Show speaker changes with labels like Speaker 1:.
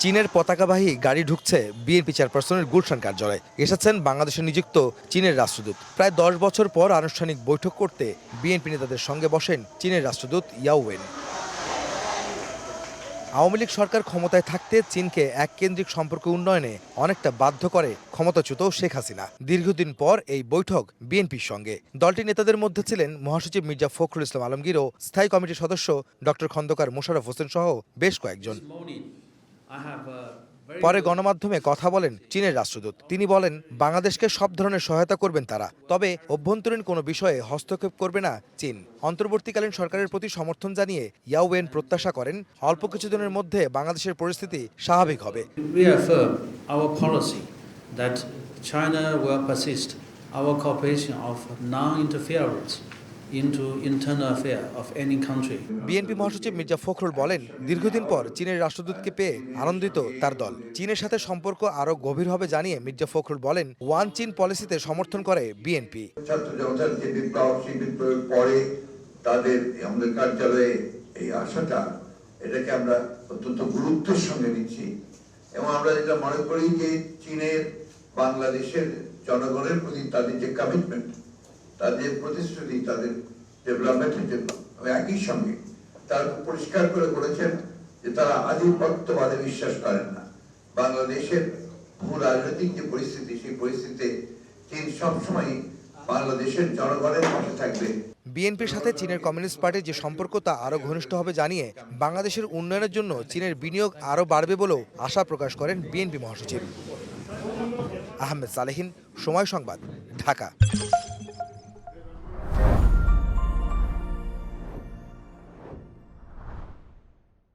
Speaker 1: চীনের পতাকাবাহী গাড়ি ঢুকছে বিএনপি চেয়ারপারসনের গুলশান কার্যালয়ে। এসেছেন বাংলাদেশে নিযুক্ত চীনের রাষ্ট্রদূত। প্রায় দশ বছর পর আনুষ্ঠানিক বৈঠক করতে বিএনপি নেতাদের সঙ্গে বসেন চীনের রাষ্ট্রদূত ইয়াওয়েন আওয়ামী লীগ সরকার ক্ষমতায় থাকতে চীনকে এক কেন্দ্রিক সম্পর্ক উন্নয়নে অনেকটা বাধ্য করে ক্ষমতাচ্যুত শেখ হাসিনা। দীর্ঘদিন পর এই বৈঠক বিএনপির সঙ্গে। দলটির নেতাদের মধ্যে ছিলেন মহাসচিব মির্জা ফখরুল ইসলাম আলমগীর ও স্থায়ী কমিটির সদস্য ডক্টর খন্দকার মোশারফ হোসেন সহ বেশ কয়েকজন। পরে গণমাধ্যমে কথা বলেন চীনের রাষ্ট্রদূত। তিনি বলেন, বাংলাদেশকে সব ধরনের সহায়তা করবেন তারা। তবে অভ্যন্তরীণ কোনো বিষয়ে হস্তক্ষেপ করবে না চীন। অন্তর্বর্তীকালীন সরকারের প্রতি সমর্থন জানিয়ে ইয়াওয়েন প্রত্যাশা করেন, অল্প কিছুদিনের মধ্যে বাংলাদেশের পরিস্থিতি স্বাভাবিক হবে।
Speaker 2: China will persist our cooperation of non-interference into internal affair of any country.
Speaker 1: BNP মহাসচিব মির্জা ফখরুল বলেন দীর্ঘদিন পর চীনের রাষ্ট্রদূতকে পেয়ে আনন্দিত তার দল। চীনের সাথে সম্পর্ক আরও গভীর হবে জানিয়ে মির্জা ফখরুল বলেন ওয়ান চীন পলিসিতে সমর্থন করে বিএনপি
Speaker 3: ছাত্র জনতার যে বিপ্লব সেই বিপ্লবের পরে তাদের আমাদের কার্যালয়ে এই আশাটা এটাকে আমরা অত্যন্ত গুরুত্বের সঙ্গে নিচ্ছি। এবং আমরা যেটা মনে করি যে চীনের বাংলাদেশের জনগণের প্রতি তাদের যে কমিটমেন্ট তাদের প্রতিশ্রুতি, তাদের ডেভেলপমেন্টের জন্য। একই সঙ্গে তারা পরিষ্কার করে বলেছেন যে তারা আধিপত্যবাদে বিশ্বাস করেন না। বাংলাদেশের ভূ রাজনৈতিক যে পরিস্থিতি, সেই পরিস্থিতিতে চীন সবসময় বাংলাদেশের জনগণের পাশে থাকবে।
Speaker 1: বিএনপির সাথে চীনের কমিউনিস্ট পার্টির যে সম্পর্ক তা আরও ঘনিষ্ঠ হবে জানিয়ে বাংলাদেশের উন্নয়নের জন্য চীনের বিনিয়োগ আরও বাড়বে বলেও আশা প্রকাশ করেন বিএনপি মহাসচিব। আহমেদ সালেহিন, সময় সংবাদ, ঢাকা।